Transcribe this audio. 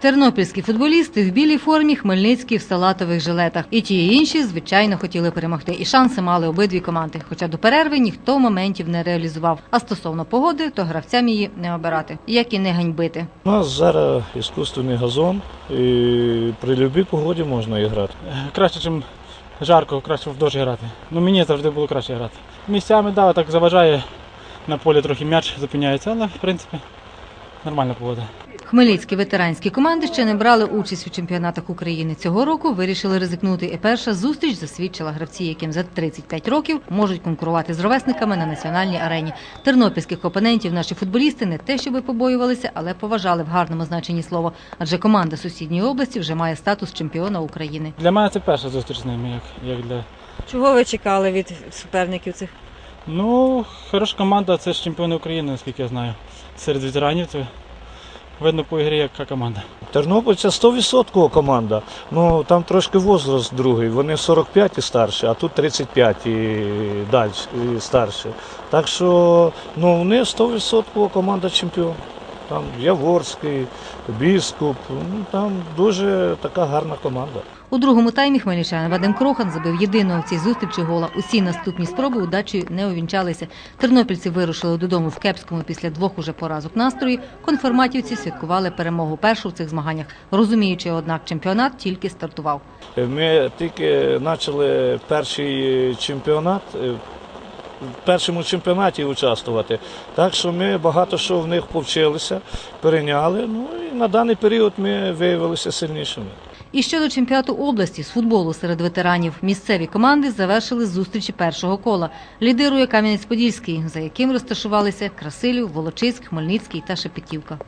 Тернопільські футболісти в білій формі, Хмельницький в салатових жилетах. І ті і інші, звичайно, хотіли перемогти. І шанси мали обидві команди. Хоча до перерви ніхто моментів не реалізував. А стосовно погоди, то гравцям її не обирати, як і не ганьбити. У нас зараз іскусственний газон, і при будь-якій погоді можна і грати. Краще, ніж жарко, краще в дощ грати. Ну мені завжди було краще грати. Місцями да, так заважає на полі трохи м'яч зупиняється, але в принципі нормальна погода. Хмельницькі ветеранські команди ще не брали участь у чемпіонатах України. Цього року вирішили ризикнути. І перша зустріч засвідчила гравці, яким за 35 років можуть конкурувати з ровесниками на національній арені. Тернопільських опонентів наші футболісти не те, щоби побоювалися, але поважали в гарному значенні слова. Адже команда сусідньої області вже має статус чемпіона України. Для мене це перша зустріч з ними, як, як для. Чого ви чекали від суперників цих? Ну, хороша команда, це ж чемпіони України, наскільки я знаю. Серед ветеранів це видно по ігрі, яка команда. Тернопіль це 100% команда. Ну там трошки возраст другий. Вони 45 і старші, а тут 35 і далі і старші. Так що ну вони 100% команда чемпіон. Там Яворський, Біскуп. Ну там дуже така гарна команда. У другому таймі хмельничанин Вадим Крохан забив єдиного в цій зустрічі гола. Усі наступні спроби удачею не увінчалися. Тернопільці вирушили додому в кепському після двох уже поразок настрої. Конформатівці святкували перемогу першу в цих змаганнях, розуміючи, однак чемпіонат тільки стартував. Ми тільки почали перший чемпіонат. В першому чемпіонаті участвувати. Так що ми багато що в них повчилися, перейняли. Ну і на даний період ми виявилися сильнішими. І щодо чемпіонату області з футболу серед ветеранів, місцеві команди завершили зустрічі першого кола. Лідирує Кам'янець-Подільський, за яким розташувалися Красилів, Волочиськ, Хмельницький та Шепетівка.